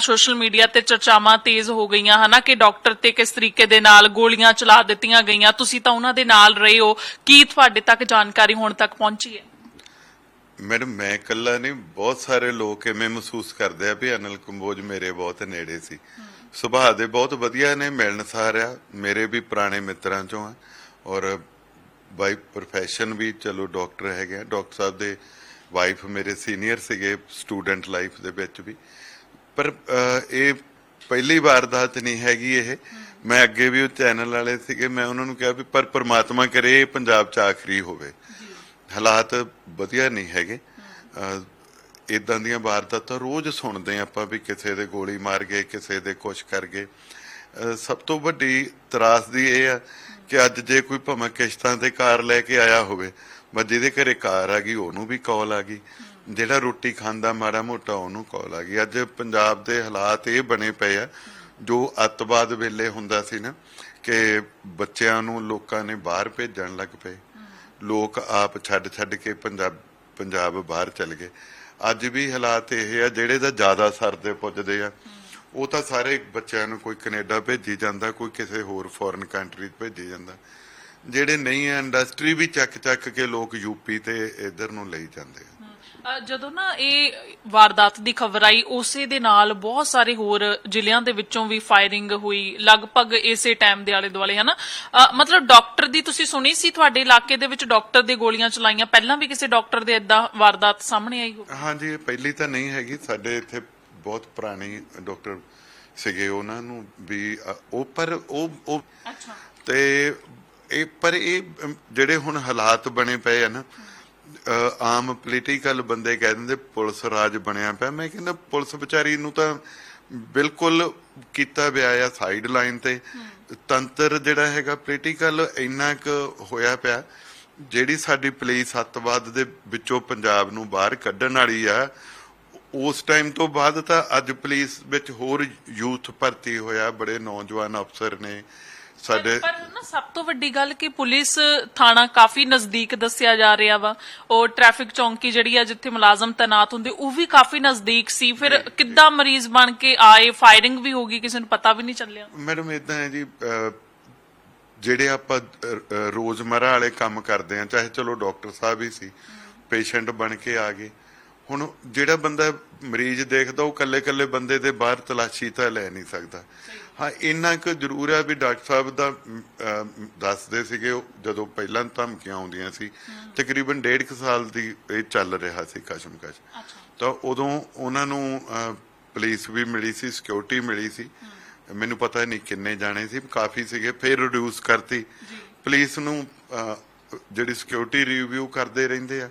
Social media ਤੇ ਚਰਚਾਵਾਂ ਤੇਜ਼ ਹੋ ਗਈਆਂ ਹਨਾ ਕਿ ਡਾਕਟਰ ਤੇ ਕਿਸ ਤਰੀਕੇ ਦੇ ਨਾਲ ਗੋਲੀਆਂ ਚਲਾ ਦਿੱਤੀਆਂ ਗਈਆਂ। ਤੁਸੀਂ ਤਾਂ ਉਹਨਾਂ ਦੇ ਨਾਲ ਰਹੇ ਹੋ। ਕੀ ਤੁਹਾਡੇ ਤੱਕ ਜਾਣਕਾਰੀ ਹੁਣ ਤੱਕ ਪਹੁੰਚੀ ਹੈ? ਮੈਡਮ, ਮੈਂ ਇਕੱਲਾ ਨਹੀਂ, ਬਹੁਤ ਸਾਰੇ ਲੋਕ ਐਵੇਂ ਮਹਿਸੂਸ ਕਰਦੇ ਆ ਵੀ ਅਨਿਲ ਕੰਬੋਜ ਮੇਰੇ ਬਹੁਤ ਨੇੜੇ ਸੀ। ਸੁਭਾਅ ਦੇ ਬਹੁਤ ਵਧੀਆ ਨੇ ਮਿਲਣਸਾਰ ਆ ਮੇਰੇ ਵੀ ਪੁਰਾਣੇ ਮਿੱਤਰਾਂ ਚੋਂ ਆ। ਔਰ ਬਾਈ ਪ੍ਰੋਫੈਸ਼ਨ ਵੀ ਚਲੋ ਡਾਕਟਰ ਹੈਗੇ ਆ। ਡਾਕਟਰ ਸਾਹਿਬ ਦੇ ਵਾਈਫ ਮੇਰੇ ਸੀਨੀਅਰ ਸੀਗੇ ਸਟੂਡੈਂਟ ਲਾਈਫ ਦੇ ਵਿੱਚ ਵੀ। ਪਰ ਇਹ ਪਹਿਲੀ ਵਾਰਦਾਤ ਨਹੀਂ ਹੈਗੀ ਇਹ। ਮੈਂ ਅੱਗੇ ਵੀ ਉਹ ਚੈਨਲ ਵਾਲੇ ਸੀਗੇ, ਮੈਂ ਉਹਨਾਂ ਨੂੰ ਕਿਹਾ ਵੀ ਪਰ ਪ੍ਰਮਾਤਮਾ ਕਰੇ ਇਹ ਪੰਜਾਬ 'ਚ ਆਖਰੀ ਹੋਵੇ। ਹਾਲਾਤ ਵਧੀਆ ਨਹੀਂ ਹੈਗੇ। ਇਦਾਂ ਦੀਆਂ ਵਾਰਦਾਤਾਂ ਰੋਜ਼ ਸੁਣਦੇ ਆਪਾਂ ਵੀ ਕਿਸੇ ਦੇ ਗੋਲੀ ਮਾਰ ਗਏ, ਕਿਸੇ ਦੇ ਕੁਛ ਕਰ ਗਏ। ਅਹ ਸਭ ਤੋਂ ਵੱਡੀ ਤਰਾਸ ਦੀ ਇਹ ਆ ਕਿ ਅੱਜ ਜੇ ਕੋਈ ਭਾਵੇਂ ਕਿਸ਼ਤਾਂ ਤੇ ਕਾਰ ਲੈ ਕੇ ਆਇਆ ਹੋਵੇ ਬਸ ਜਿਹਦੇ ਘਰੇ ਕਾਰ ਆ ਗਈ, ਉਹਨੂੰ ਵੀ ਕਾਲ ਆ ਗਈ। ਜਿਹੜਾ ਰੋਟੀ ਖਾਂਦਾ ਮਾੜਾ ਮੋਟਾ ਉਹਨੂੰ ਕਾਲ ਆ ਗਈ। ਅੱਜ ਪੰਜਾਬ ਦੇ ਹਾਲਾਤ ਇਹ ਬਣੇ ਪਏ ਆ, ਜੋ ਅੱਤਵਾਦ ਵੇਲੇ ਹੁੰਦਾ ਸੀ ਨਾ, ਕਿ ਬੱਚਿਆਂ ਨੂੰ ਲੋਕਾਂ ਨੇ ਬਾਹਰ ਭੇਜਣ ਲੱਗ ਪਏ। ਲੋਕ ਆਪ ਛੱਡ ਛੱਡ ਕੇ ਪੰਜਾਬ ਪੰਜਾਬ ਬਾਹਰ ਚਲ ਗਏ। ਅੱਜ ਵੀ ਹਾਲਾਤ ਇਹ ਆ, ਜਿਹੜੇ ਦਾ ਜ਼ਿਆਦਾ ਸਰ ਦੇ ਪੁੱਜਦੇ ਆ, ਉਹ ਤਾਂ ਸਾਰੇ ਬੱਚਿਆਂ ਨੂੰ ਕੋਈ ਕੈਨੇਡਾ ਭੇਜੀ ਜਾਂਦਾ, ਕੋਈ ਕਿਸੇ ਹੋਰ ਫੋਰਨ ਕੰਟਰੀ ਭੇਜੀ ਜਾਂਦਾ। ਜਿਹੜੇ ਨਹੀਂ ਆ ਇੰਡਸਟਰੀ ਵੀ ਚੱਕ ਚੱਕ ਕੇ ਲੋਕ ਯੂਪੀ ਤੇ ਇਧਰ ਨੂੰ ਲਈ ਜਾਂਦੇ ਆ। ਜਦੋਂ ਨਾ ਇਹ ਵਾਰਦਾਤ ਦੀ ਖਬਰ ਆਈ ਉਸੇ ਦੇ ਨਾਲ ਬਹੁਤ ਸਾਰੇ ਹੋਰ ਜ਼ਿਲ੍ਹਿਆਂ ਦੇ ਵਿੱਚੋਂ ਵੀ ਫਾਇਰਿੰਗ ਹੋਈ ਲਗਭਗ ਇਸੇ ਟਾਈਮ ਦੇ ਆਲੇ ਦੁਆਲੇ ਹਨਾ ਮਤਲਬ ਡਾਕਟਰ ਦੀ ਤੁਸੀਂ ਸੁਣੀ ਸੀ ਤੁਹਾਡੇ ਇਲਾਕੇ ਦੇ ਵਿੱਚ ਡਾਕਟਰ ਦੇ ਗੋਲੀਆਂ ਚਲਾਈਆਂ? ਪਹਿਲਾਂ ਵੀ ਕਿਸੇ ਡਾਕਟਰ ਦੇ ਇਦਾਂ ਵਾਰਦਾਤ ਸਾਹਮਣੇ ਆਈ ਹੋ ਹਾਂਜੀ ਇਹ ਪਹਿਲੀ ਤਾਂ ਨਹੀਂ ਹੈਗੀ। ਸਾਡੇ ਇੱਥੇ ਬਹੁਤ ਪੁਰਾਣੇ ਡਾਕਟਰ ਸੀਗੇ ਉਹਨਾਂ ਨੂੰ ਵੀ ਅ, ਉਹ ਪਰ ਉਹ ਉਹ ਅੱਛਾ। ਤੇ ਇਹ ਪਰ ਇਹ ਅਮ, ਜਿਹੜੇ ਹੁਣ ਹਾਲਾਤ ਬਣੇ ਪਏ ਆ ਨਾ ਆਮ ਪੋਲੀਟੀਕਲ ਬੰਦੇ ਕਹਿ ਦਿੰਦੇ ਪੁਲਿਸ ਰਾਜ ਬਣਿਆ ਪਿਆ। ਮੈਂ ਕਹਿੰਦਾ ਪੁਲਿਸ ਵਿਚਾਰੀ ਨੂੰ ਤਾਂ ਬਿਲਕੁਲ ਕੀਤਾ ਪਿਆ ਆ ਸਾਈਡ ਲਾਈਨ ਤੇ ਤੰਤਰ ਜਿਹੜਾ ਹੈਗਾ ਪੋਲੀਟੀਕਲ ਇੰਨਾ ਕੁ ਹੋਇਆ ਪਿਆ ਜਿਹੜੀ ਸਾਡੀ ਪੁਲਿਸ ਅੱਤਵਾਦ ਦੇ ਵਿੱਚੋਂ ਪੰਜਾਬ ਨੂੰ ਬਾਹਰ ਕੱਢਣ ਵਾਲੀ ਆ ਉਸ ਟਾਈਮ ਤੋਂ ਬਾਅਦ ਤਾਂ ਅੱਜ ਪੁਲਿਸ ਵਿੱਚ ਹੋਰ ਯੂਥ ਭਰਤੀ ਹੋਇਆ ਬੜੇ ਨੌਜਵਾਨ ਅਫਸਰ ਨੇ। ਸਾਡੇ ਪਰ ਨਾ ਸਭ ਤੋਂ ਵੱਡੀ ਗੱਲ ਕਿ ਪੁਲਿਸ ਥਾਣਾ ਕਾਫੀ ਨਜ਼ਦੀਕ ਦੱਸਿਆ ਜਾ ਰਿਹਾ ਵਾ। ਉਹ ਟ੍ਰੈਫਿਕ ਚੌਂਕੀ ਜਿਹੜੀ ਆ ਜਿੱਥੇ ਮੁਲਾਜ਼ਮ ਤੈਨਾਤ ਹੁੰਦੇ ਉਹ ਵੀ ਕਾਫੀ ਨਜ਼ਦੀਕ ਸੀ। ਫਿਰ ਕਿੱਦਾਂ ਮਰੀਜ਼ ਬਣ ਕੇ ਆਏ? ਫਾਇਰਿੰਗ ਵੀ ਹੋ ਗਈ ਕਿਸੇ ਨੂੰ ਪਤਾ ਵੀ ਨਹੀਂ ਚੱਲਿਆ। ਮੈਡਮ ਇਦਾਂ ਹੈ ਜੀ ਜਿਹੜੇ ਆਪਾਂ ਰੋਜ਼ਮਰਰਾ ਵਾਲੇ ਕੰਮ ਕਰਦੇ ਆ ਚਾਹੇ ਚਲੋ ਡਾਕਟਰ ਸਾਹਿਬ ਹੀ ਸੀ ਪੇਸ਼ੈਂਟ ਬਣ ਕੇ ਆ ਗਏ। ਹੁਣ ਜਿਹੜਾ ਬੰਦਾ ਮਰੀਜ਼ ਦੇਖਦਾ ਉਹ ਕੱਲੇ-ਕੱਲੇ ਬੰਦੇ ਦੇ ਬਾਹਰ ਤਲਾਸ਼ੀ ਤਾਂ ਲੈ ਨਹੀਂ ਸਕਦਾ। ਹਾਂ ਇੰਨਾ ਕੁ ਜ਼ਰੂਰ ਹੈ ਵੀ ਡਾਕਟਰ ਸਾਹਿਬ ਦਾ ਦੱਸਦੇ ਸੀਗੇ ਜਦੋਂ ਪਹਿਲਾਂ ਧਮਕੀਆਂ ਆਉਂਦੀਆਂ ਸੀ ਤਕਰੀਬਨ ਡੇਢ ਕੁ ਸਾਲ ਦੀ ਇਹ ਚੱਲ ਰਿਹਾ ਸੀ ਕਸ਼ਮਕਸ਼। ਤਾਂ ਉਦੋਂ ਉਹਨਾਂ ਨੂੰ ਪੁਲਿਸ ਵੀ ਮਿਲੀ ਸੀ ਸਿਕਿਉਰਿਟੀ ਮਿਲੀ ਸੀ। ਮੈਨੂੰ ਪਤਾ ਨਹੀਂ ਕਿੰਨੇ ਜਾਣੇ ਸੀ ਕਾਫੀ ਸੀਗੇ ਫਿਰ ਰਿਡਿਊਸ ਕਰਤੀ। ਪੁਲਿਸ ਨੂੰ ਜਿਹੜੀ ਸਿਕਿਉਰਿਟੀ ਰਿਵਿਊ ਕਰਦੇ ਰਹਿੰਦੇ ਆ।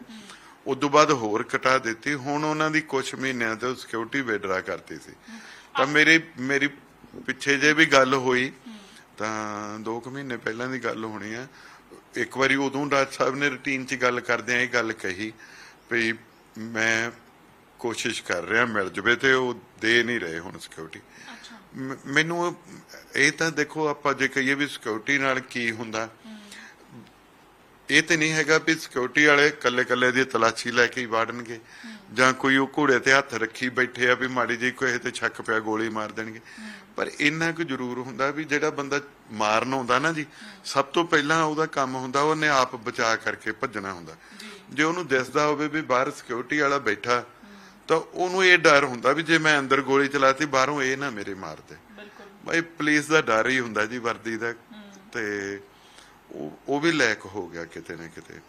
ਉਸ ਤੋਂ ਬਾਅਦ ਹੋਰ ਘਟਾ ਦਿੱਤੀ। ਹੁਣ ਉਹਨਾਂ ਦੀ ਕੁਝ ਮਹੀਨਿਆਂ ਤੋਂ ਸਿਕਿਉਰਿਟੀ ਵਿਡਰਾ ਕਰਤੀ ਸੀ। ਤਾਂ ਮੇਰੀ ਮੇਰੀ ਪਿੱਛੇ ਜੇ ਵੀ ਗੱਲ ਹੋਈ ਤਾਂ 2 ਕੁ ਮਹੀਨੇ ਪਹਿਲਾਂ ਦੀ ਗੱਲ ਹੋਣੀ ਆ। ਇੱਕ ਵਾਰੀ ਉਦੋਂ ਡਾਕਟਰ ਸਾਹਿਬ ਨੇ ਰੁਟੀਨ 'ਚ ਗੱਲ ਕਰਦਿਆਂ ਇਹ ਗੱਲ ਕਹੀ ਵੀ ਮੈਂ ਕੋਸ਼ਿਸ਼ ਕਰ ਰਿਹਾ ਮਿਲ ਜਵੇ ਤੇ ਉਹ ਦੇ ਨਹੀਂ ਰਹੇ ਹੁਣ ਸਿਕਿਉਰਿਟੀ ਮੈਨੂੰ ਇਹ ਤਾਂ ਦੇਖੋ ਆਪਾਂ ਜੇ ਕਹੀਏ ਵੀ ਸਿਕਿਉਰਿਟੀ ਨਾਲ ਕੀ ਹੁੰਦਾ ਇਹ ਤੇ ਨਹੀਂ ਹੈਗਾ ਵੀ ਸਿਕਿਉਰਿਟੀ ਵਾਲੇ ਕੱਲੇ ਕੱਲੇ ਦੀ ਤਲਾਸ਼ੀ ਲੈ ਕੇ ਹੀ ਵਾੜਨਗੇ ਜਾਂ ਕੋਈ ਉਹ ਘੋੜੇ ਤੇ ਹੱਥ ਰੱਖੀ ਬੈਠੇ ਆ ਵੀ ਮਾੜੀ ਜਿਹੀ ਕੋਈ ਤੇ ਛੱਕ ਪਿਆ ਗੋਲੀ ਮਾਰ ਦੇਣਗੇ। ਪਰ ਇੰਨਾ ਕੁ ਜ਼ਰੂਰ ਹੁੰਦਾ ਵੀ ਜਿਹੜਾ ਬੰਦਾ ਮਾਰਨ ਆਉਂਦਾ ਨਾ ਜੀ ਸਭ ਤੋਂ ਪਹਿਲਾਂ ਉਹਦਾ ਕੰਮ ਹੁੰਦਾ ਉਹਨੇ ਆਪ ਬਚਾ ਕਰਕੇ ਭੱਜਣਾ ਹੁੰਦਾ। ਜੇ। ਉਹਨੂੰ ਦਿਸਦਾ ਹੋਵੇ ਵੀ ਬਾਹਰ ਸਿਕਿਉਰਿਟੀ ਵਾਲਾ ਬੈਠਾ ਤਾਂ ਉਹਨੂੰ ਇਹ ਡਰ ਹੁੰਦਾ ਵੀ ਜੇ ਮੈਂ ਅੰਦਰ ਗੋਲੀ ਚਲਾਤੀ ਬਾਹਰੋਂ ਇਹ ਨਾ ਮੇਰੇ ਮਾਰ ਦੇ। ਬਿਲਕੁਲ। ਭਾਈ ਪੁਲਿਸ ਦਾ ਡਰ ਹੀ ਹੁੰਦਾ ਜੀ ਵਰਦੀ ਦਾ ਤੇ ਉਹ ਵੀ ਲੈਕ ਹੋ ਗਿਆ ਕਿਤੇ ਨਾ ਕਿਤੇ।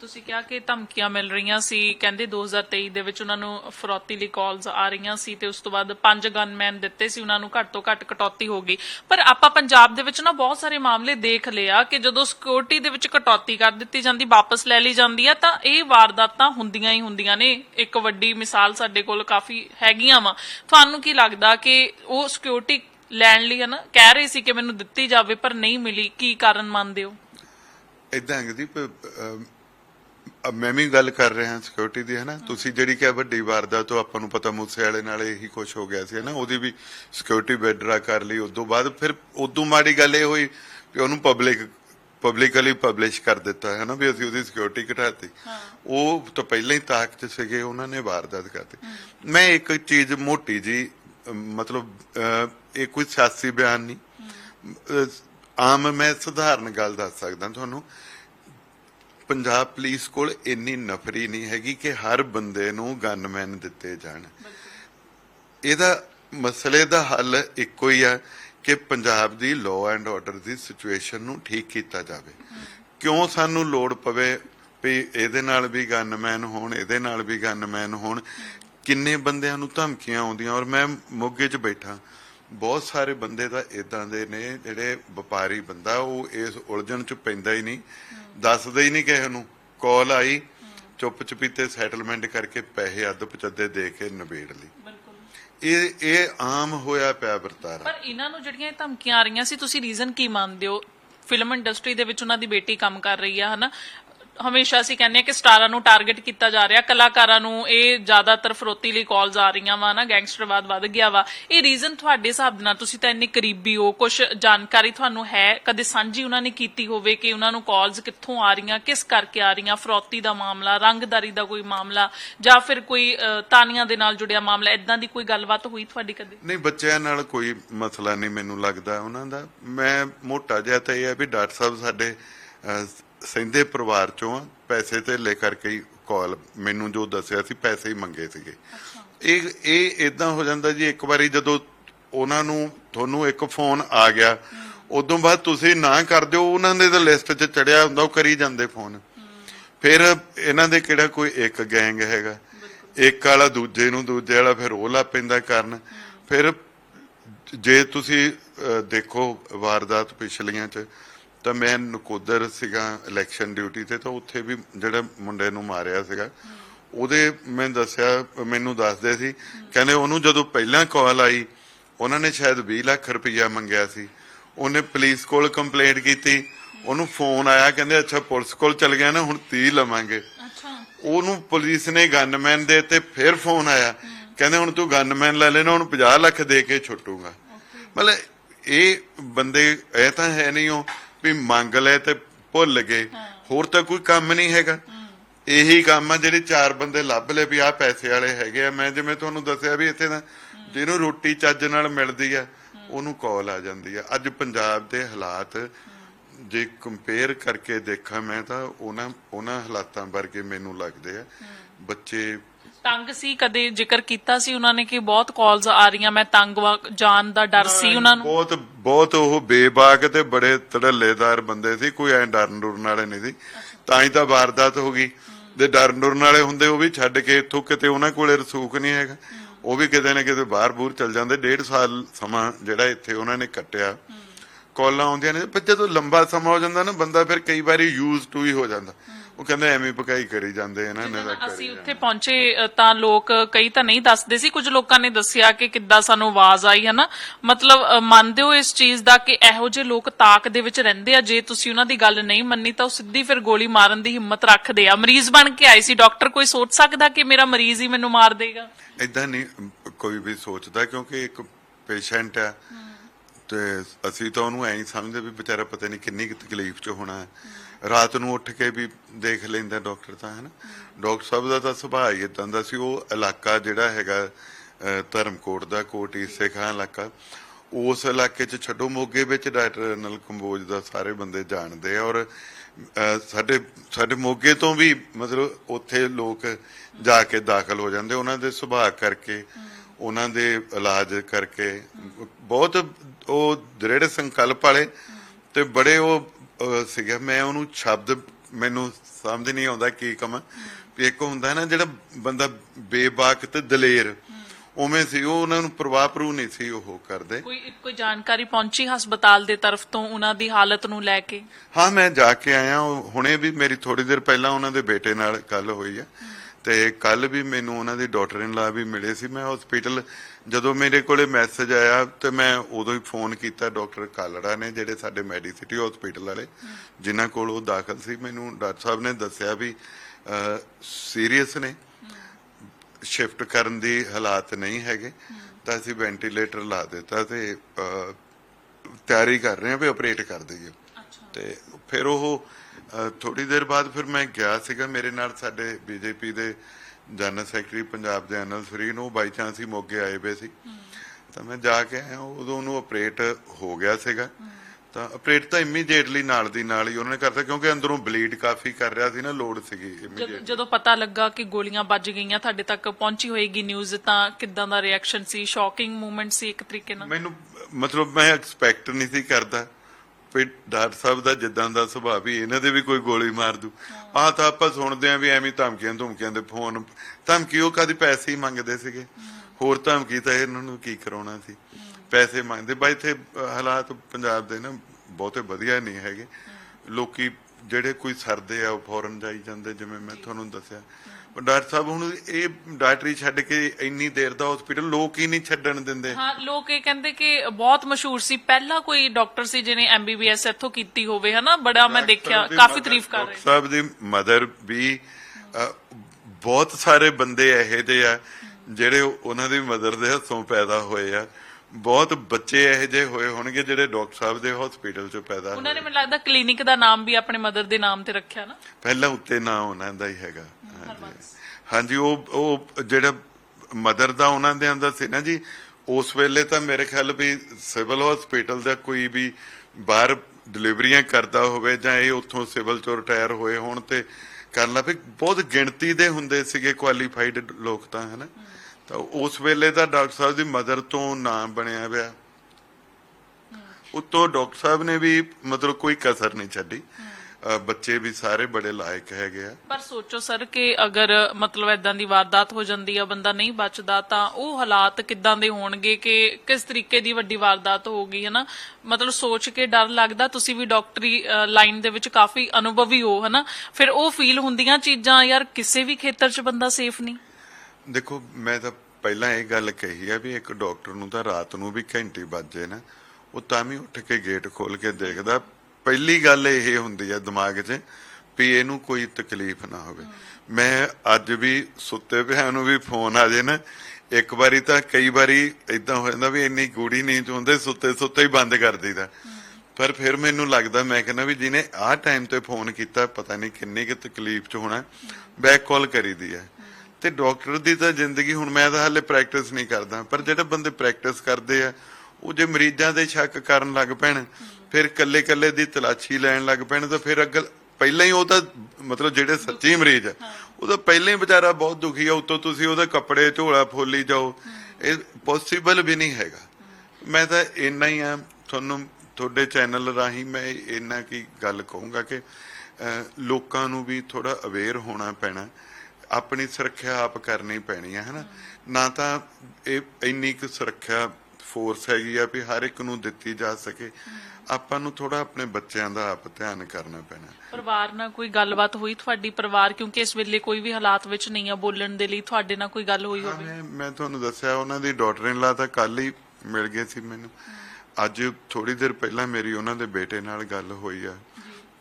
ਤੁਸੀਂ ਕਿਹਾ ਕਿ ਧਮਕੀਆਂ ਮਿਲ ਰਹੀਆਂ ਸੀ, ਕਹਿੰਦੇ 2023 ਦੇ ਵਿੱਚ ਉਹਨਾਂ ਨੂੰ ਫਰੋਤੀ ਲਈ ਕਾਲਸ ਆ ਰਹੀਆਂ ਸੀ ਤੇ ਉਸ ਤੋਂ ਬਾਅਦ ਪੰਜ ਗਨਮੈਨ ਦਿੱਤੇ ਸੀ, ਉਹਨਾਂ ਨੂੰ ਘੱਟ ਤੋਂ ਘੱਟ ਕਟੌਤੀ ਹੋ ਗਈ। ਪਰ ਆਪਾਂ ਪੰਜਾਬ ਦੇ ਵਿੱਚ ਨਾ ਬਹੁਤ ਸਾਰੇ ਮਾਮਲੇ ਦੇਖ ਲਿਆ ਕਿ ਜਦੋਂ ਸਿਕਿਉਰਿਟੀ ਦੇ ਵਿੱਚ ਕਟੌਤੀ ਕਰ ਦਿੱਤੀ ਜਾਂਦੀ, ਵਾਪਸ ਲੈ ਲਈ ਜਾਂਦੀ ਆ, ਤਾਂ ਇਹ ਵਾਰਦਾਤਾਂ ਹੁੰਦੀਆਂ ਹੀ ਹੁੰਦੀਆਂ ਨੇ। ਇੱਕ ਵੱਡੀ ਮਿਸਾਲ ਸਾਡੇ ਕੋਲ ਕਾਫੀ ਹੈਗੀਆਂ ਵਾ। ਤੁਹਾਨੂੰ ਕੀ ਲੱਗਦਾ ਕਿ ਉਹ ਸਿਕਿਉਰਿਟੀ ਲੈਣ ਲਈ ਹੈ ਨਾ ਕਹਿ ਰਹੇ ਸੀ ਕਿ ਮੈਨੂੰ ਦਿੱਤੀ ਜਾਵੇ, ਪਰ ਨਹੀਂ ਮਿਲੀ, ਕੀ ਕਾਰਨ ਮੰਨਦੇ ਹੋ? ਇਦਾਂ ਹੈ ਜੀ ਪ- ਅਮ, ਅਬ ਮੈਂ ਵੀ ਗੱਲ ਕਰ ਰਿਹਾ ਸਿਕਿਉਰਿਟੀ ਦੀ ਹੈ। ਨਾ ਤੁਸੀਂ ਜਿਹੜੀ ਕਿ ਵੱਡੀ ਵਾਰਦਾਤ ਤੋਂ ਆਪਾਂ ਨੂੰ ਪਤਾ ਮੂਸੇ ਵਾਲੇ ਨਾਲ ਇਹੀ ਕੁਝ ਹੋ ਗਿਆ ਸੀ ਹੈ ਨਾ ਉਹਦੀ ਵੀ ਸਿਕਿਉਰਿਟੀ ਬੈਡਰਾ ਕਰ ਲਈ ਉਦੋਂ ਬਾਅਦ ਫਿਰ ਉਦੋਂ ਮਾੜੀ ਗੱਲ ਇਹ ਹੋਈ ਕਿ ਉਹਨੂੰ ਪਬਲਿਕ ਪਬਲਿਕਲੀ ਪਬਲਿਸ਼ ਕਰ ਦਿੱਤਾ ਹੈ ਨਾ ਵੀ ਅਸੀਂ ਉਹਦੀ ਸਿਕਿਉਰਿਟੀ ਘਟਾਤੀ। ਉਹ ਤਾਂ ਪਹਿਲਾਂ ਹੀ ਤਾਕ 'ਚ ਸੀਗੇ ਉਹਨਾਂ ਨੇ ਵਾਰਦਾਤ ਕਰਤੀ। ਮੈਂ ਇੱਕ ਚੀਜ਼ ਮੋਟੀ ਜੀ ਮਤਲਬ ਇਹ ਕੋਈ ਸਿਆਸੀ ਬਿਆਨ ਨਹੀਂ। ਆਮ ਮੈਂ ਸਧਾਰਨ ਗੱਲ ਦੱਸ ਸਕਦਾ ਤੁਹਾਨੂੰ ਪੰਜਾਬ ਪੁਲਿਸ ਕੋਲ ਇੰਨੀ ਨਫਰੀ ਨਹੀਂ ਹੈਗੀ ਕਿ ਹਰ ਬੰਦੇ ਨੂੰ ਗਨਮੈਨ ਦਿੱਤੇ ਜਾਣ। ਇਹਦਾ ਮਸਲੇ ਦਾ ਹੱਲ ਇੱਕੋ ਹੀ ਹੈ ਕਿ ਪੰਜਾਬ ਦੀ ਲਾਅ ਐਂਡ ਆਰਡਰ ਦੀ ਸਿਚੁਏਸ਼ਨ ਨੂੰ ਠੀਕ ਕੀਤਾ ਜਾਵੇ। ਕਿਉਂ ਸਾਨੂੰ ਲੋੜ ਪਵੇ ਵੀ ਇਹਦੇ ਨਾਲ ਵੀ ਗਨਮੈਨ ਹੋਣ ਇਹਦੇ ਨਾਲ ਵੀ ਗਨਮੈਨ ਹੋਣ? ਕਿੰਨੇ ਬੰਦਿਆਂ ਨੂੰ ਧਮਕੀਆਂ ਆਉਂਦੀਆਂ ਔਰ ਮੈਂ ਮੋਗੇ 'ਚ ਬੈਠਾ। ਬਹੁਤ ਸਾਰੇ ਬੰਦੇ ਤਾਂ ਇਦਾਂ ਦੇ ਨੇ ਜਿਹੜੇ ਵਪਾਰੀ ਬੰਦਾ ਉਹ ਇਸ ਉਲਝਣ 'ਚ ਪੈਂਦਾ ਹੀ ਨਹੀਂ। ਦੱਸਦਾ ਹੀ ਨਹੀਂ ਕਿਸੇ ਨੂੰ। ਕਾਲ ਆਈ ਚੁੱਪ ਚਪੀਤੇ ਸੈਟਲਮੈਂਟ ਕਰਕੇ ਪੈਸੇ ਅੱਧ ਪਚੱਦੇ ਦੇ ਕੇ ਨਿਬੇੜ ਲਈ। ਇਹ ਇਹ ਆਮ ਹੋਇਆ ਪਿਆ ਵਰਤਾਰਾ। ਪਰ ਇਹਨਾਂ ਨੂੰ ਜਿਹੜੀਆਂ ਇਹ ਧਮਕੀਆਂ ਆ ਰਹੀਆਂ ਸੀ ਤੁਸੀਂ ਰੀਜ਼ਨ ਕੀ ਮੰਨਦੇ ਹੋ? ਫਿਲਮ ਇੰਡਸਟਰੀ ਦੇ ਵਿੱਚ ਉਹਨਾਂ ਦੀ ਬੇਟੀ ਕੰਮ ਕਰ ਰਹੀ ਆ ਹਨਾ? ਹਮੇਸ਼ਾ ਅਸੀਂ ਕਹਿੰਦੇ ਆ ਕਿ ਸਟਾਰਾਂ ਨੂੰ ਟਾਰਗੇਟ ਕੀਤਾ ਜਾ ਰਿਹਾ, ਕਲਾਕਾਰਾਂ ਨੂੰ ਇਹ ਜ਼ਿਆਦਾਤਰ ਫਰੋਤੀ ਲਈ ਕਾਲਸ ਆ ਰਹੀਆਂ ਵਾ ਨਾ ਗੈਂਗਸਟਰਵਾਦ ਵੱਧ ਗਿਆ ਵਾ। ਇਹ ਰੀਜ਼ਨ ਤੁਹਾਡੇ ਹਿਸਾਬ ਨਾਲ ਤੁਸੀਂ ਤਾਂ ਇੰਨੇ ਕਰੀਬੀ ਹੋ ਕੁਝ ਜਾਣਕਾਰੀ ਤੁਹਾਨੂੰ ਹੈ, ਕਦੇ ਸਾਂਝੀ ਉਹਨਾਂ ਨੇ ਕੀਤੀ ਹੋਵੇ ਕਿ ਉਹਨਾਂ ਨੂੰ ਕਾਲਸ ਕਿੱਥੋਂ ਆ ਰਹੀਆਂ, ਕਿਸ ਕਰਕੇ ਆ ਰਹੀਆਂ, ਫਰੋਤੀ ਦਾ ਮਾਮਲਾ, ਰੰਗਦਾਰੀ ਦਾ ਕੋਈ ਮਾਮਲਾ, ਜਾਂ ਫਿਰ ਕੋਈ ਤਾਨੀਆਂ ਦੇ ਨਾਲ ਜੁੜਿਆ ਮਾਮਲਾ ਇਦਾਂ ਦੀ ਕੋਈ ਗੱਲਬਾਤ ਹੋਈ ਤੁਹਾਡੀ ਕਦੇ? ਨਹੀਂ, ਬੱਚਿਆਂ ਨਾਲ ਕੋਈ ਮਸਲਾ ਨਹੀਂ ਮੈਨੂੰ ਲੱਗਦਾ ਉਹਨਾਂ ਦਾ। ਮੈਂ ਮੋਟਾ ਜਿਹਾ ਤਾਂ ਇਹ ਹੈ ਵੀ ਡਾਕਟਰ ਸਾਹਿਬ ਸਾਡੇ ਸਹਿੰਦੇ ਪਰਿਵਾਰ ਚੋਂ ਆ ਪੈਸੇ ਤੇ ਲੈ ਕਰਕੇ ਹੀ ਕਾਲ ਮੈਨੂੰ ਜੋ ਦੱਸਿਆ ਸੀ ਪੈਸੇ ਹੀ ਮੰਗੇ ਸੀਗੇ। ਇਹ ਇਹ ਇਦਾਂ ਹੋ ਜਾਂਦਾ ਜੀ ਇੱਕ ਵਾਰੀ ਜਦੋਂ ਉਹਨਾਂ ਨੂੰ ਤੁਹਾਨੂੰ ਇੱਕ ਫੋਨ ਆ ਗਿਆ ਉਦੋਂ ਬਾਅਦ ਤੁਸੀਂ ਨਾ ਕਰ ਦਿਓ ਉਹਨਾਂ ਦੇ ਤਾਂ ਲਿਸਟ 'ਚ ਚੜਿਆ ਹੁੰਦਾ ਉਹ ਕਰੀ ਜਾਂਦੇ ਫੋਨ ਫਿਰ ਇਹਨਾਂ ਦੇ ਕਿਹੜਾ ਕੋਈ ਇੱਕ ਗੈਂਗ ਹੈਗਾ? ਇੱਕ ਵਾਲਾ ਦੂਜੇ ਨੂੰ ਦੂਜੇ ਵਾਲਾ ਫਿਰ ਉਹ ਲਾ ਪੈਂਦਾ ਕਰਨ। ਫਿਰ ਜੇ ਤੁਸੀਂ ਦੇਖੋ ਵਾਰਦਾਤ ਪਿਛਲੀਆਂ ਚ ਤਾਂ ਮੈਂ ਨਕੋਦਰ ਸੀਗਾ ਇਲੈਕਸ਼ਨ ਡਿਊਟੀ ਤੇ ਤਾਂ ਉੱਥੇ ਵੀ ਜਿਹੜਾ ਮੁੰਡੇ ਨੂੰ ਮਾਰਿਆ ਸੀਗਾ ਉਹਦੇ ਮੈਂ ਦੱਸਿਆ ਮੈਨੂੰ ਦੱਸਦੇ ਸੀ ਕਹਿੰਦੇ ਉਹਨੂੰ ਜਦੋਂ ਪਹਿਲਾਂ ਕਾਲ ਆਈ ਉਹਨਾਂ ਨੇ ਸ਼ਾਇਦ 20 ਲੱਖ ਰੁਪਈਆ ਮੰਗਿਆ ਸੀ। ਉਹਨੇ ਪੁਲਿਸ ਕੋਲ ਕੰਪਲੇਂਟ ਕੀਤੀ ਉਹਨੂੰ ਫੋਨ ਆਇਆ ਕਹਿੰਦੇ ਅੱਛਾ ਪੁਲਿਸ ਕੋਲ ਚਲ ਗਿਆ ਨਾ ਹੁਣ 30 ਲਵਾਂਗੇ। ਅੱਛਾ। ਉਹਨੂੰ ਪੁਲਿਸ ਨੇ ਗਨਮੈਨ ਦੇ ਤੇ ਫਿਰ ਫੋਨ ਆਇਆ ਕਹਿੰਦੇ ਹੁਣ ਤੂੰ ਗਨਮੈਨ ਲੈ ਲੈਣਾ ਹੁਣ 50 ਲੱਖ ਦੇ ਕੇ ਛੁੱਟੂਗਾ। ਮਤਲਬ ਇਹ ਬੰਦੇ ਇਹ ਤਾਂ ਹੈ ਨਹੀਂ ਉਹ ਵੀ ਮੰਗ ਲੈ ਤੇ ਭੁੱਲ ਗਏ। ਹੋਰ ਤਾਂ ਕੋਈ ਕੰਮ ਨਹੀਂ ਹੈਗਾ। ਇਹੀ ਕੰਮ ਆ ਜਿਹੜੇ ਚਾਰ ਬੰਦੇ ਲੱਭ ਲਏ ਵੀ ਆਹ ਪੈਸੇ ਵਾਲੇ ਹੈਗੇ ਆ। ਮੈਂ ਜਿਵੇਂ ਤੁਹਾਨੂੰ ਦੱਸਿਆ ਵੀ ਇੱਥੇ ਤਾਂ ਜਿਹਨੂੰ ਰੋਟੀ ਚੱਜ ਨਾਲ ਮਿਲਦੀ ਆ ਉਹਨੂੰ ਕਾਲ ਆ ਜਾਂਦੀ ਆ। ਅੱਜ ਪੰਜਾਬ ਦੇ ਹਾਲਾਤ ਜੇ ਕੰਪੇਅਰ ਕਰਕੇ ਦੇਖਾਂ ਮੈਂ ਤਾਂ ਉਹਨਾਂ ਉਹਨਾਂ ਹਾਲਾਤਾਂ ਵਰਗੇ ਮੈਨੂੰ ਲੱਗਦੇ ਆ। ਬੱਚੇ ਤੰਗ ਸੀ ਕਦੇ ਜ਼ਿਕਰ ਕੀਤਾ ਸੀ ਉਹਨਾਂ ਨੇ ਕਿ ਬਹੁਤ ਕਾਲਸ ਆ ਰਹੀਆਂ ਮੈਂ ਤੰਗ ਜਾਣ ਦਾ ਡਰ ਸੀ ਉਹਨਾਂ ਨੂੰ। ਬਹੁਤ ਬਹੁਤ ਉਹ ਬੇਬਾਕ ਤੇ ਬੜੇ ਧੜੱਲੇਦਾਰ ਬੰਦੇ ਸੀ ਕੋਈ ਐ ਡਰਨ ਡਰਨ ਵਾਲੇ ਨਹੀਂ ਸੀ। ਤਾਂ ਹੀ ਤਾਂ ਵਾਰਦਾਤ ਹੋ ਗਈ। ਦੇ ਡਰਨ ਡਰਨ ਵਾਲੇ ਹੁੰਦੇ ਉਹ ਵੀ ਛੱਡ ਕੇ ਇੱਥੋਂ ਕਿਤੇ ਉਹਨਾਂ ਕੋਲੇ ਰਸੂਖ ਨਹੀਂ ਹੈਗਾ। ਉਹ ਵੀ ਕਿਤੇ ਨਾ ਕਿਤੇ ਬਾਹਰ ਬੂਰ ਚਲ ਜਾਂਦੇ। ਡੇਢ ਸਾਲ ਸਮਾਂ ਜਿਹੜਾ ਇੱਥੇ ਉਹਨਾਂ ਨੇ ਕੱਟਿਆ। ਕਾਲਾਂ ਆਉਂਦੀਆਂ ਨੇ ਪਰ ਜਦੋਂ ਲੰਬਾ ਸਮਾਂ ਹੋ ਜਾਂਦਾ ਨਾ ਬੰਦਾ ਫਿਰ ਕਈ ਵਾਰੀ ਯੂਜ਼ ਟੂ ਹੀ ਹੋ ਜਾਂਦਾ। ਉਹ ਕਹਿੰਦੇ ਐਵੇਂ ਪਕਾਈ ਕਰੀ ਜਾਂਦੇ ਇਹਨਾਂ ਨੇ ਤਾਂ ਅਸੀਂ ਉੱਥੇ ਪਹੁੰਚੇ ਤਾਂ ਲੋਕ ਕਈ ਤਾਂ ਨਹੀਂ ਦੱਸਦੇ ਸੀ ਕੁਝ ਲੋਕਾਂ ਨੇ ਦੱਸਿਆ ਕਿ ਕਿੱਦਾਂ ਸਾਨੂੰ ਆਵਾਜ਼ ਆਈ ਹੈ ਨਾ ਮਤਲਬ ਮੰਨਦੇ ਹੋ ਇਸ ਚੀਜ਼ ਦਾ ਕਿ ਇਹੋ ਜਿਹੇ ਲੋਕ ਤਾਕ ਦੇ ਵਿੱਚ ਰਹਿੰਦੇ ਆ ਜੇ ਤੁਸੀਂ ਉਹਨਾਂ ਦੀ ਗੱਲ ਨਹੀਂ ਮੰਨੀ ਤਾਂ ਉਹ ਸਿੱਧੀ ਫਿਰ ਗੋਲੀ ਮਾਰਨ ਦੀ ਹਿੰਮਤ ਰੱਖਦੇ ਆ। ਮਰੀਜ਼ ਬਣ ਕੇ ਆਏ ਸੀ ਡਾਕਟਰ ਕੋਈ ਸੋਚ ਸਕਦਾ ਕਿ ਮੇਰਾ ਮਰੀਜ਼ ਹੀ ਮੈਨੂੰ ਮਾਰ ਦੇਗਾ? ਇਦਾਂ ਨਹੀਂ ਕੋਈ ਵੀ ਸੋਚਦਾ ਕਿਉਂਕਿ ਇੱਕ ਪੇਸ਼ੈਂਟ ਆ ਤੇ ਅਸੀਂ ਤਾਂ ਉਹਨੂੰ ਐਂ ਹੀ ਸਮਝਦੇ ਵੀ ਵਿਚਾਰਾ ਪਤਾ ਨਹੀਂ ਕਿੰਨੀ ਤਕਲੀਫ 'ਚ ਹੋਣਾ। ਹੈ। ਰਾਤ ਨੂੰ ਉੱਠ ਕੇ ਵੀ ਦੇਖ ਲੈਂਦਾ ਡਾਕਟਰ ਤਾਂ, ਹਨਾ? ਡਾਕਟਰ ਸਾਹਿਬ ਦਾ ਤਾਂ ਸੁਭਾਅ ਹੀ ਇਦਾਂ ਦਾ ਸੀ, ਉਹ ਇਲਾਕਾ ਜਿਹੜਾ ਹੈਗਾ ਧਰਮਕੋਟ ਦਾ, ਕੋਟੀ ਸੇਖਾਂ ਇਲਾਕਾ, ਉਸ ਇਲਾਕੇ 'ਚ ਛੱਡੋ, ਮੋਗੇ ਵਿੱਚ ਡਾਕਟਰ ਅਨਲ ਕੰਬੋਜ ਦਾ ਸਾਰੇ ਬੰਦੇ ਜਾਣਦੇ ਆ ਔਰ ਸਾਡੇ ਸਾਡੇ ਮੋਗੇ ਤੋਂ ਵੀ ਮਤਲਬ ਉੱਥੇ ਲੋਕ ਜਾ ਕੇ ਦਾਖਲ ਹੋ ਜਾਂਦੇ, ਉਹਨਾਂ ਦੇ ਸੁਭਾਅ ਕਰਕੇ, ਉਹਨਾਂ ਦੇ ਇਲਾਜ ਕਰਕੇ, ਬਹੁਤ ਉਹ ਦ੍ਰਿੜ ਸੰਕਲਪ ਵਾਲੇ ਤੇ ਬੜੇ ਉਹ ਸੀਗਾ ਮੈਂ ਉਹਨੂੰ ਸ਼ਬਦ ਮੈਨੂੰ ਸਮਝ ਨਹੀਂ ਆਉਂਦਾ ਕੀ ਵੀ ਇੱਕ ਹੁੰਦਾ ਨਾ ਜਿਹੜਾ ਬੰਦਾ ਬੇਬਾਕ ਤੇ ਦਲੇਰ ਉਵੇਂ ਸੀ ਉਹ ਉਹਨਾਂ ਨੂੰ ਪ੍ਰਵਾਹ ਪਰੂ ਨਹੀਂ ਸੀ ਉਹ ਕਰਦੇ। ਕੋਈ ਕੋਈ ਜਾਣਕਾਰੀ ਪਹੁੰਚੀ ਹਸਪਤਾਲ ਦੇ ਤਰਫ ਤੋਂ ਉਹਨਾਂ ਦੀ ਹਾਲਤ ਨੂੰ ਲੈ ਕੇ? ਹਾਂ ਮੈਂ ਜਾ ਕੇ ਆਇਆ ਹੁਣੇ ਵੀ ਮੇਰੀ ਥੋੜੀ ਦੇਰ ਪਹਿਲਾਂ ਉਹਨਾਂ ਦੇ ਬੇਟੇ ਨਾਲ ਗੱਲ ਹੋਈ ਆ। ਤੇ ਕੱਲ ਵੀ ਮੈਨੂੰ ਉਹਨਾਂ ਦੀ ਡਾਟਰ ਇਨ ਲਾ ਵੀ ਮਿਲੇ ਸੀ ਮੈਂ ਹਸਪੀਟਲ ਜਦੋਂ ਮੇਰੇ ਕੋਲੇ ਮੈਸੇਜ ਆਇਆ ਤੇ ਮੈਂ ਉਦੋਂ ਹੀ ਫੋਨ ਕੀਤਾ ਡਾਕਟਰ ਕਾਲੜਾ ਨੇ ਜਿਹੜੇ ਸਾਡੇ ਮੈਡੀਸਿਟੀ ਹਸਪੀਟਲ ਵਾਲੇ ਜਿਨ੍ਹਾਂ ਕੋਲ ਉਹ ਦਾਖਲ ਸੀ। ਮੈਨੂੰ ਡਾਕਟਰ ਸਾਹਿਬ ਨੇ ਦੱਸਿਆ ਵੀ ਸੀਰੀਅਸ ਨੇ। ਸ਼ਿਫਟ ਕਰਨ ਦੀ ਹਾਲਾਤ ਨਹੀਂ ਹੈਗੇ। ਤਾਂ ਅਸੀਂ ਵੈਂਟੀਲੇਟਰ ਲਾ ਦਿੱਤਾ ਤੇ ਤਿਆਰੀ ਕਰ ਰਹੇ ਹਾਂ ਵੀ ਆਪਰੇਟ ਕਰ ਦਈਏ। ਤੇ ਫਿਰ ਉਹ ਥੋੜੀ ਦੇਰ ਬਾਅਦ ਫਿਰ ਮੈਂ ਗਿਆ ਸੀਗਾ। ਮੇਰੇ ਨਾਲ ਸਾਡੇ ਬੀਜੇਪੀ ਦੇ ਜਨਰਲ ਸੈਕਟਰੀ ਪੰਜਾਬ ਦੇ ਅਨਲ ਸਰੀਨ ਉਹ ਬਾਈ ਚਾਂਸ ਹੀ ਮੋਗੇ ਆਏ ਪਏ ਸੀ। ਤਾਂ ਮੈਂ ਜਾ ਕੇ ਆਇਆ ਉਦੋਂ ਉਹਨੂੰ ਆਪਰੇਟ ਹੋ ਗਿਆ ਸੀਗਾ। ਤਾਂ ਆਪਰੇਟ ਤਾਂ ਇਮੀਡੀਏਟਲੀ ਨਾਲ ਦੀ ਨਾਲ ਹੀ ਉਹਨਾਂ ਨੇ ਕਰਤਾ ਕਿਉਂਕਿ ਅੰਦਰੋਂ ਬਲੀਡ ਕਾਫੀ ਕਰ ਰਿਹਾ ਸੀ ਨਾ ਲੋਡ ਸੀਗੀ। ਜਦੋਂ ਪਤਾ ਲੱਗਾ ਕਿ ਗੋਲੀਆਂ ਵੱਜ ਗਈਆਂ ਤੁਹਾਡੇ ਤੱਕ ਪਹੁੰਚੀ ਹੋਏਗੀ ਨਿਊਜ਼ ਤਾਂ ਕਿੱਦਾਂ ਦਾ ਰਿਐਕਸ਼ਨ ਸੀ? ਸ਼ੌਕਿੰਗ ਮੂਮੈਂਟ ਸੀ ਇੱਕ ਤਰੀਕੇ ਨਾਲ? ਮੈਨੂੰ ਮਤਲਬ ਮੈਂ ਐਕਸਪੈਕਟ ਨਹੀਂ ਸੀ ਕਰਦਾ। ਵੀ ਡਾਕਟਰ ਸਾਹਿਬ ਦਾ ਜਿੱਦਾਂ ਦਾ ਸੁਭਾਅ ਵੀ ਇਹਨਾਂ ਦੇ ਵੀ ਕੋਈ ਗੋਲੀ ਮਾਰ ਦੂ। ਆਹ ਤਾਂ ਆਪਾਂ ਸੁਣਦੇ ਆਂ ਵੀ ਐਵੇਂ ਧਮਕੀਆਂ ਧਮਕੀਆਂ ਦੇ ਫੋਨ ਧਮਕੀ ਉਹ ਕਦੀ ਪੈਸੇ ਹੀ ਮੰਗਦੇ ਸੀਗੇ। ਹੋਰ ਧਮਕੀ ਤਾਂ ਇਹਨਾਂ ਨੂੰ ਕੀ ਕਰਾਉਣਾ ਸੀ? ਪੈਸੇ ਮੰਗਦੇ। ਬਾਈ ਇੱਥੇ ਹਾਲਾਤ ਪੰਜਾਬ ਦੇ ਨਾ ਬਹੁਤੇ ਵਧੀਆ ਨਹੀਂ ਹੈਗੇ। ਲੋਕੀ ਜਿਹੜੇ ਕੋਈ ਸਰਦੇ ਆ ਉਹ ਫੌਰਨ ਜਾਈ ਜਾਂਦੇ ਜਿਵੇਂ ਮੈਂ ਤੁਹਾਨੂੰ ਦੱਸਿਆ। ਡਾਕਟਰ ਸਾਹਿਬ ਹੁਣ ਇਹ ਡਾਕਟਰੀ ਛੱਡ ਕੇ ਇੰਨੀ ਦੇਰ ਦਾ ਹਸਪੀਟਲ ਲੋਕ ਹੀ ਨਹੀਂ ਛੱਡਣ ਦਿੰਦੇ। ਹਾਂ ਲੋਕ ਇਹ ਕਹਿੰਦੇ ਕਿ ਬਹੁਤ ਮਸ਼ਹੂਰ ਸੀ। ਪਹਿਲਾ ਕੋਈ ਡਾਕਟਰ ਸੀ ਜਿਹਨੇ ਐਮਬੀਬੀਐਸ ਇੱਥੋਂ ਕੀਤੀ ਹੋਵੇ ਹਨਾ? ਬੜਾ ਮੈਂ ਦੇਖਿਆ ਕਾਫੀ ਤਾਰੀਫ ਕਰ ਰਹੇ ਸਾਹਿਬ ਦੀ ਮਦਰ ਵੀ ਬਹੁਤ ਸਾਰੇ ਬੰਦੇ ਇਹੋ ਜਿਹੇ ਆ ਜਿਹੜੇ ਉਹਨਾਂ ਦੀ ਮਦਰ ਦੇ ਹੱਥੋਂ ਪੈਦਾ ਹੋਏ ਆ। ਬਹੁਤ ਬੱਚੇ ਇਹੋ ਜਿਹੇ ਹੋਏ ਹੋਣਗੇ ਜਿਹੜੇ ਡਾਕਟਰ ਸਾਹਿਬ ਦੇ ਹਸਪੀਟਲ 'ਚ ਪੈਦਾ ਉਹਨਾਂ ਨੇ ਹੋਏ। ਮੈਨੂੰ ਲੱਗਦਾ ਕਲੀਨਿਕ ਦਾ ਨਾਮ ਵੀ ਆਪਣੇ ਮਦਰ ਦੇ ਨਾਮ ਤੇ ਰੱਖਿਆ ਨਾ। ਪਹਿਲਾਂ ਉੱਤੇ ਨਾਂ ਉਹਨਾਂ ਦਾ ਹੀ ਹੈਗਾ। ਹਾਂਜੀ। ਉਹ ਉਹ ਜਿਹੜਾ ਮਦਰ ਦਾ ਉਹਨਾਂ ਦੇ ਅੰਦਰ ਸੀ ਨਾ ਜੀ ਉਸ ਵੇਲੇ ਤਾਂ ਮੇਰੇ ਖਿਆਲ ਵੀ ਸਿਵਲ ਹਸਪੀਟਲ ਦਾ ਕੋਈ ਵੀ ਬਾਹਰ ਡਿਲੀਵਰੀਆਂ ਕਰਦਾ ਹੋਵੇ ਜਾਂ ਇਹ ਉੱਥੋਂ ਸਿਵਲ ਚੋਂ ਰਿਟਾਇਰ ਹੋਏ ਹੋਣ ਤੇ ਕਰ ਲਾ ਵੀ ਬਹੁਤ ਗਿਣਤੀ ਦੇ ਹੁੰਦੇ ਸੀਗੇ ਕੁਆਲੀਫਾਈਡ ਲੋਕ ਤਾਂ ਹਨਾ? ਤਾਂ ਉਸ ਵੇਲੇ ਦਾ ਡਾਕਟਰ ਸਾਹਿਬ ਦੀ ਮਦਰ ਤੋਂ ਨਾਮ ਬਣਿਆ ਹੋਇਆ। ਉਤੋਂ ਡਾਕਟਰ ਸਾਹਿਬ ਨੇ ਵੀ ਮਤਲਬ ਕੋਈ ਕਸਰ ਨਹੀਂ ਛੱਡੀ। ਬੱਚੇ ਵੀ ਸਾਰੇ ਬੜੇ ਲਾਇਕ ਹੈਗੇ ਆ। ਪਰ ਸੋਚੋ ਸਰ ਕਿ ਅਗਰ ਮਤਲਬ ਐਦਾਂ ਦੀ ਵਾਰਦਾਤ ਹੋ ਜਾਂਦੀ ਆ ਬੰਦਾ ਨਹੀਂ ਬਚਦਾ ਤਾਂ ਉਹ ਹਾਲਾਤ ਕਿੱਦਾਂ ਦੇ ਹੋਣਗੇ ਕਿ ਕਿਸ ਤਰੀਕੇ ਦੀ ਵੱਡੀ ਵਾਰਦਾਤ ਹੋਊਗੀ ਹਨਾ? ਮਤਲਬ ਸੋਚ ਕੇ ਡਰ ਲੱਗਦਾ ਤੁਸੀਂ ਵੀ ਡਾਕਟਰੀ ਲਾਈਨ ਦੇ ਵਿੱਚ ਕਾਫੀ ਅਨੁਭਵੀ ਹੋ ਹਨਾ? ਫਿਰ ਉਹ ਫੀਲ ਹੁੰਦੀਆਂ ਚੀਜ਼ਾਂ ਯਾਰ ਕਿਸੇ ਵੀ ਖੇਤਰ 'ਚ ਬੰਦਾ ਸੇਫ ਨਹੀਂ। ਦੇਖੋ ਮੈਂ ਤਾਂ ਪਹਿਲਾਂ ਇਹ ਗੱਲ ਕਹੀ ਆ ਵੀ ਇੱਕ ਡਾਕਟਰ ਨੂੰ ਤਾਂ ਰਾਤ ਨੂੰ ਵੀ ਘੰਟੀ ਵੱਜੇ ਨਾ ਉਹ ਤਾਂ ਵੀ ਉੱਠ ਕੇ ਗੇਟ ਖੋਲ ਕੇ ਦੇਖਦਾ ਪਹਿਲੀ ਗੱਲ ਇਹ ਹੁੰਦੀ ਹੈ ਦਿਮਾਗ 'ਚ ਵੀ ਇਹਨੂੰ ਕੋਈ ਤਕਲੀਫ ਨਾ ਹੋਵੇ। ਮੈਂ ਅੱਜ ਵੀ ਸੁੱਤੇ ਪਿਆ ਨੂੰ ਵੀ ਫੋਨ ਆ ਜੇ ਨਾ, ਇੱਕ ਵਾਰੀ ਤਾਂ ਕਈ ਵਾਰੀ ਇਦਾਂ ਹੋ ਜਾਂਦਾ ਵੀ ਇੰਨੀ ਗੂੜੀ ਨੀਂਦ ਹੁੰਦੇ ਸੁੱਤੇ ਸੁੱਤੇ ਹੀ ਬੰਦ ਕਰ ਦਈਦਾ। ਪਰ ਫਿਰ ਮੈਨੂੰ ਲੱਗਦਾ, ਮੈਂ ਕਹਿੰਦਾ ਵੀ ਜਿਹਨੇ ਆਹ ਟਾਈਮ ਤੇ ਫੋਨ ਕੀਤਾ, ਪਤਾ ਨਹੀਂ ਕਿੰਨੀ ਕੁ ਤਕਲੀਫ 'ਚ ਹੋਣਾ ਬੈਕ ਕਾਲ ਕਰੀਦੀ ਹੈ ਤੇ ਡਾਕਟਰ ਦੀ ਤਾਂ ਜ਼ਿੰਦਗੀ, ਹੁਣ ਮੈਂ ਤਾਂ ਹਾਲੇ ਪ੍ਰੈਕਟਿਸ ਨਹੀਂ ਕਰਦਾ, ਪਰ ਜਿਹੜੇ ਬੰਦੇ ਪ੍ਰੈਕਟਿਸ ਕਰਦੇ ਆ ਉਹ ਜੇ ਮਰੀਜ਼ਾਂ ਦੇ ਸ਼ੱਕ ਕਰਨ ਲੱਗ ਪੈਣ ਫਿਰ ਕੱਲੇ ਕੱਲੇ ਦੀ ਤਲਾਸ਼ੀ ਲੈਣ ਲੱਗ ਪੈਣ ਤਾਂ ਫਿਰ ਅੱਗੇ ਪਹਿਲਾਂ ਹੀ ਉਹ ਤਾਂ ਮਤਲਬ ਜਿਹੜੇ ਸੱਚੀ ਮਰੀਜ਼ ਆ ਉਹ ਤਾਂ ਪਹਿਲਾਂ ਹੀ ਵਿਚਾਰਾ ਬਹੁਤ ਦੁਖੀ ਆ ਉਤੋਂ ਤੁਸੀਂ ਉਹਦੇ ਕੱਪੜੇ ਝੋਲਾ ਫੋਲੀ ਜਾਓ ਇਹ ਪੋਸੀਬਲ ਵੀ ਨਹੀਂ ਹੈਗਾ। ਮੈਂ ਤਾਂ ਇੰਨਾ ਹੀ ਆ ਤੁਹਾਨੂੰ ਤੁਹਾਡੇ ਚੈਨਲ ਰਾਹੀਂ ਮੈਂ ਇੰਨਾ ਕੀ ਗੱਲ ਕਹੂੰਗਾ ਕਿ ਲੋਕਾਂ ਨੂੰ ਵੀ ਥੋੜਾ ਅਵੇਅਰ ਹੋਣਾ ਪੈਣਾ ਆਪਣੀ ਸੁਰੱਖਿਆ ਆਪ ਕਰਨੀ ਪੈਣੀ ਹੈ ਹਨਾ? ਨਾ ਤਾਂ ਇਹ ਇੰਨੀ ਕੁ ਸੁਰੱਖਿਆ ਫੋਰਸ ਹੈਗੀ ਆ ਵੀ ਹਰ ਇੱਕ ਨੂੰ ਦਿੱਤੀ ਜਾ ਸਕੇ। ਆਪਾਂ ਨੂੰ ਥੋੜਾ ਆਪਣੇ ਬੱਚਿਆਂ ਦਾ ਆਪ ਧਿਆਨ ਕਰਨਾ ਪੈਣਾ। ਪਰਿਵਾਰ ਨਾਲ ਕੋਈ ਗੱਲਬਾਤ ਹੋਈ ਤੁਹਾਡੀ? ਪਰਿਵਾਰ ਕਿਉਂਕਿ ਇਸ ਵੇਲੇ ਕੋਈ ਵੀ ਹਾਲਾਤ ਵਿੱਚ ਨਹੀਂ ਆ ਬੋਲਣ ਦੇ ਲਈ ਤੁਹਾਡੇ ਨਾਲ ਕੋਈ ਗੱਲ ਹੋਈ ਹੋਵੇ? ਮੈਂ ਮੈਂ ਤੁਹਾਨੂੰ ਦੱਸਿਆ ਉਹਨਾਂ ਦੀ ਡਾਟਰ ਇਨ ਲਾ ਤਾਂ ਕੱਲ ਹੀ ਮਿਲ ਗਏ ਸੀ ਮੈਨੂੰ। ਅੱਜ ਥੋੜੀ ਦੇਰ ਪਹਿਲਾਂ ਮੇਰੀ ਉਹਨਾਂ ਦੇ ਬੇਟੇ ਨਾਲ ਗੱਲ ਹੋਈ ਆ।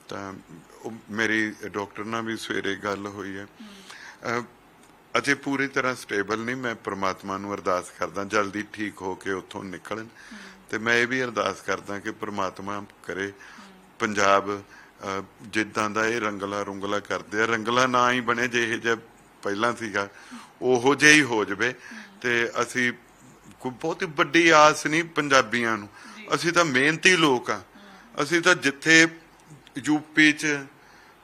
ਤਾਂ ਉਹ ਮੇਰੀ ਡਾਕਟਰ ਨਾਲ ਵੀ ਸਵੇਰੇ ਗੱਲ ਹੋਈ ਆ। ਅਜੇ ਪੂਰੀ ਤਰ੍ਹਾਂ ਸਟੇਬਲ ਨਹੀਂ, ਮੈਂ ਪ੍ਰਮਾਤਮਾ ਨੂੰ ਅਰਦਾਸ ਕਰਦਾ, ਜਲਦੀ ਠੀਕ ਹੋ ਕੇ ਉੱਥੋਂ ਨਿਕਲਣ। ਤੇ ਮੈਂ ਇਹ ਵੀ ਅਰਦਾਸ ਕਰਦਾ ਕਿ ਪ੍ਰਮਾਤਮਾ ਕਰੇ ਪੰਜਾਬ ਜਿੱਦਾਂ ਦਾ ਇਹ ਰੰਗਲਾ ਰੁੰਗਲਾ ਕਰਦੇ ਆ। ਰੰਗਲਾ ਨਾ ਹੀ ਬਣੇ ਜਿਹੇ ਜਿਹਾ ਪਹਿਲਾਂ ਸੀਗਾ, ਉਹੋ ਜਿਹਾ ਹੀ ਹੋ ਜਵੇ। ਤੇ ਅਸੀਂ ਕੋਈ ਬਹੁਤੀ ਵੱਡੀ ਆਸ ਨਹੀਂ ਪੰਜਾਬੀਆਂ ਨੂੰ। ਅਸੀਂ ਤਾਂ ਮਿਹਨਤੀ ਲੋਕ ਆ। ਅਸੀਂ ਤਾਂ ਜਿੱਥੇ ਯੂਪੀ ਚ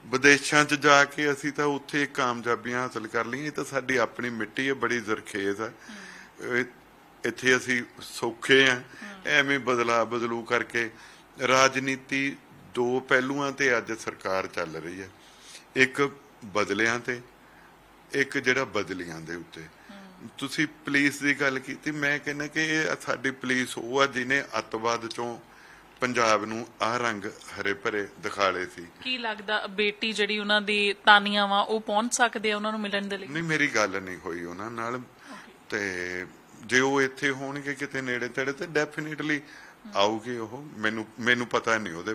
ਵਿਦੇਸ਼ਾਂ ਚ ਜਾ ਕੇ ਅਸੀਂ ਤਾਂ ਉੱਥੇ ਕਾਮਯਾਬੀਆਂ ਹਾਸਲ ਕਰ ਲਈਆਂ। ਇਹ ਤਾਂ ਸਾਡੀ ਆਪਣੀ ਮਿੱਟੀ ਹੈ, ਬੜੀ ਜ਼ਰਖੇਜ਼ ਆ। ਇੱਥੇ ਅਸੀਂ ਸੌਖੇ ਆ। ਐਵੇਂ ਬਦਲਾ ਬਦਲੂ ਕਰਕੇ ਰਾਜਨੀਤੀ ਦੋ ਪਹਿਲੂਆਂ ਤੇ ਅੱਜ ਸਰਕਾਰ ਚੱਲ ਰਹੀ ਹੈ। ਇੱਕ ਬਦਲਿਆਂ ਤੇ, ਇੱਕ ਜਿਹੜਾ ਬਦਲੀਆਂ ਦੇ ਉੱਤੇ। ਤੁਸੀਂ ਪੁਲਿਸ ਦੀ ਗੱਲ ਕੀਤੀ, ਮੈਂ ਕਹਿੰਦਾ ਕਿ ਇਹ ਸਾਡੀ ਪੁਲਿਸ ਉਹ ਆ ਜਿਹਨੇ ਅੱਤਵਾਦ ਚੋਂ ਪੰਜਾਬ ਨੂੰ ਆਹ ਰੰਗ ਹਰੇ ਭਰੇ ਦਿਖਾਲੇ ਸੀ। ਕੀ ਲੱਗਦਾ ਬੇਟੀ ਜਿਹੜੀ ਉਹਨਾਂ ਦੀ ਤਾਨੀਆਂ ਵਾ ਉਹ ਪਹੁੰਚ ਸਕਦੇ ਆ ਉਹਨਾਂ ਨੂੰ ਮਿਲਣ ਦੇ ਲਈ? ਨਹੀਂ ਮੇਰੀ ਗੱਲ ਨਹੀਂ ਹੋਈ ਉਹਨਾਂ ਨਾਲ। ਤੇ ਜੇ ਉਹ ਇੱਥੇ ਹੋਣਗੇ ਕਿਤੇ ਨੇੜੇ ਤੇੜੇ ਤੇ ਡੈਫੀਨਿਟਲੀ ਆਉਗੇ ਉਹ। ਮੈਨੂੰ ਮੈਨੂੰ ਪਤਾ ਨਹੀਂ ਉਹਦੇ